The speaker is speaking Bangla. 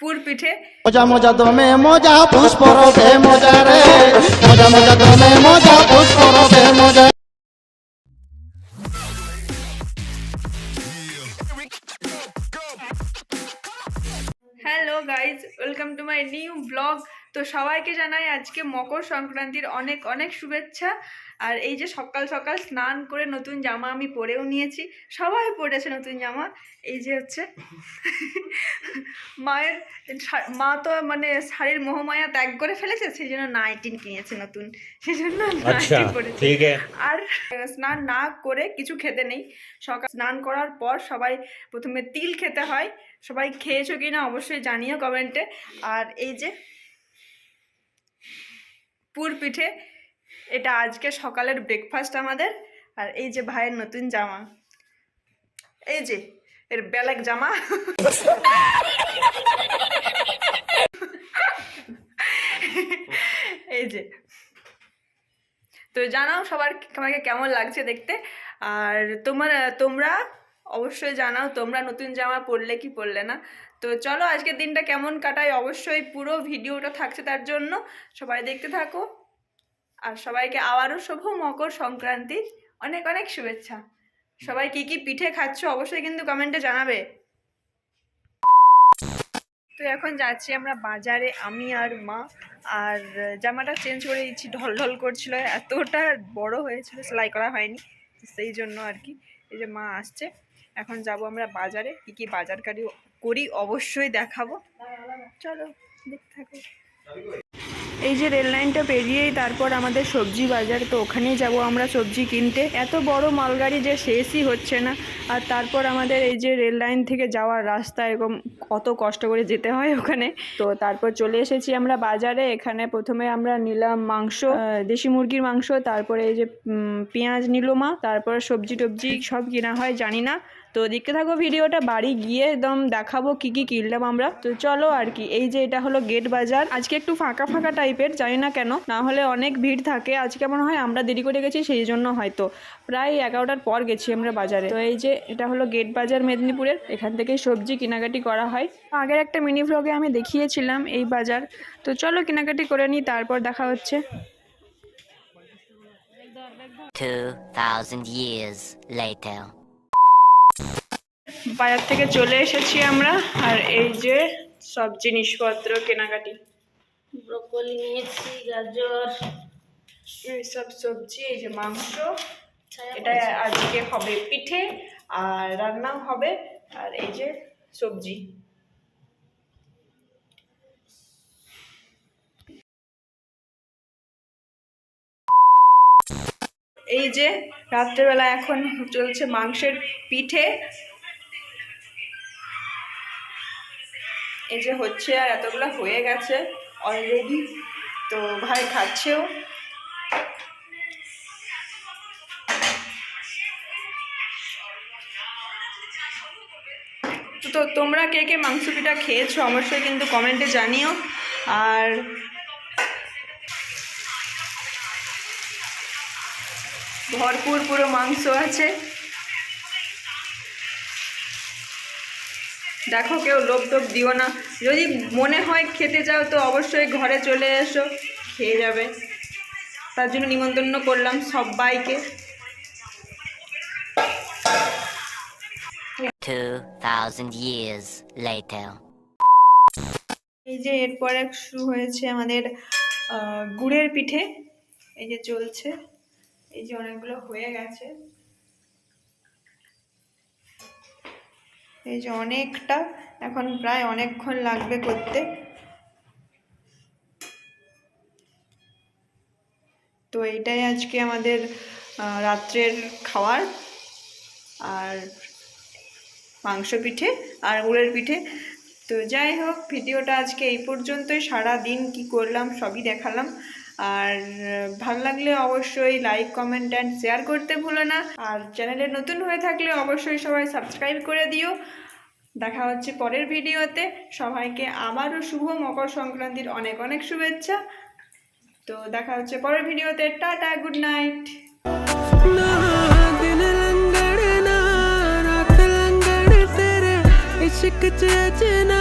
পুর পিঠে মজা মজা দমে মজা পুষ্প রবে মজা রে মজা মজা দমে মজা পুষ্প রবে মজা hello guys welcome to my new blog তো সবাইকে জানাই আজকে মকর সংক্রান্তির অনেক অনেক শুভেচ্ছা। আর এই যে সকাল সকাল স্নান করে নতুন জামা আমি পরেও নিয়েছি। সবাই পরেছে নতুন জামা। এই যে হচ্ছে মায়ের মা তো মানে শাড়ির মোহমায়া ত্যাগ করে ফেলেছে সেই জন্য নাইটিন কিনেছে নতুন। সেই জন্য আচ্ছা, আর স্নান না করে কিছু খেতে নেই। সকাল স্নান করার পর সবাই প্রথমে তিল খেতে হয়। সবাই খেয়েছো কিনা অবশ্যই জানিও কমেন্টে। আর এই যে পুর পিঠে। এটা আজকে সকালের ব্রেকফাস্ট আমাদের। আর এই যে ভাইয়ের নতুন জামা। এই যে, এর ব্যালেক জামা। এই যে। তো জানাও সবার আমাকে কেমন লাগছে দেখতে। আর তোমার, তোমরা অবশ্যই জানাও তোমরা নতুন জামা পরলে কি পরলে না। তো চলো আজকের দিনটা কেমন কাটায় অবশ্যই পুরো ভিডিওটা থাকছে তার জন্য। সবাই দেখতে থাকো। আর সবাইকে আবারও শুভ মকর সংক্রান্তির অনেক অনেক শুভেচ্ছা। সবাই কি কি পিঠে খাচ্ছ অবশ্যই কিন্তু কমেন্টে জানাবে। তো এখন যাচ্ছি আমরা বাজারে, আমি আর মা। আর জামাটা চেঞ্জ করে দিচ্ছি ঢল ঢল করছিল। এতটা বড় হয়েছিল, সেলাই করা হয়নি। সেই জন্য আর কি। এই যে মা আসছে। এখন যাব আমরা বাজারে, কী কী বাজার কারি করি অবশ্যই দেখাবো। চলো, দেখতে থাকো। এই যে রেল লাইনটা পেরিয়েই তারপর আমাদের সবজি বাজার, তো ওখানেই যাব আমরা সবজি কিনতে। এত বড় মালগাড়ি যে শেষই হচ্ছে না। আর তারপর আমাদের এই যে রেল লাইন থেকে যাওয়ার রাস্তা, এরকম কত কষ্ট করে যেতে হয় ওখানে। তো তারপর চলে এসেছি আমরা বাজারে। এখানে প্রথমে আমরা নিলাম মাংস দেশি মুরগির মাংস, তারপরে এই যে পেঁয়াজ নিল মা, তারপরে সবজি টবজি সব কিনা হয়, জানি না। তো দেখতে থাকো ভিডিওটা বাড়ি গিয়ে একদম দেখাবো কি কি কিনলাম আমরা। তো চলো আর কি এই যে এটা হলো গেট বাজার। আজকে একটু ফাঁকা ফাঁকা টাইপের জানি না কেন। না হলে অনেক ভিড় থাকে আজকে মনে হয় আমরা দেরি করে গেছি সেই জন্য হয়তো। প্রায় এগারোটার পর গেছি আমরা বাজারে। তো এই যে এটা হলো গেট বাজার মেদিনীপুরের এখান থেকে সবজি কেনাকাটি করা হয়। আগের একটা মিনি ভ্লগে আমি দেখিয়েছিলাম এই বাজার। তো চলো কেনাকাটি করে নিই তারপর দেখা হচ্ছে। 2,000 years later. বাজার থেকে চলে এসেছি আমরা আর এই যে সব জিনিসপত্র কেনাকাটি। ব্রকলি নিয়েছি গাজর। এই সব সবজি এই যে মাংস। এটা আজকে হবে পিঠে আর রান্নাও হবে আর এই যে সবজি। এই যে রাত্রেবেলা এখন চলছে মাংসের পিঠে এই যে হচ্ছে আর এতগুলো হয়ে গেছে অলরেডি তো ভাই খাচ্ছেও। তো- তোমরা কে কে মাংস পিঠা খেয়েছো অবশ্যই কিন্তু কমেন্টে জানিও। আর ভরপুর পুরো মাংস আছে। দেখো কেউ লোভ টোপ দিও না। যদি মনে হয় খেতে চাও তো অবশ্যই ঘরে চলে এসো খেয়ে যাবে। তার জন্য নিমন্ত্রণ করলাম সবাইকে। 2,000 years later. এই যে এরপরে শুরু হয়েছে আমাদের গুড়ের পিঠে। এই যে চলছে। এই যে অনেকগুলো হয়ে গেছে। এই যে অনেকটা, এখন প্রায় অনেকক্ষণ লাগবে করতে। তো এইটাই আজকে আমাদের রাত্রের খাওয়ার। আর মাংস পিঠে আর গুড়ের পিঠে। তো যাই হোক, ভিডিওটা আজকে এই পর্যন্তই। সারা দিন কি করলাম সবই দেখালাম। আর ভালো লাগলে অবশ্যই লাইক কমেন্ট অ্যান্ড শেয়ার করতে ভুলো না। আর চ্যানেলে নতুন হয়ে থাকলে অবশ্যই সবাই সাবস্ক্রাইব করে দিও। দেখা হচ্ছে পরের ভিডিওতে। সবাইকে আবারও শুভ মকর সংক্রান্তির অনেক অনেক শুভেচ্ছা। তো দেখা হচ্ছে পরের ভিডিওতে। টাটা গুড নাইট না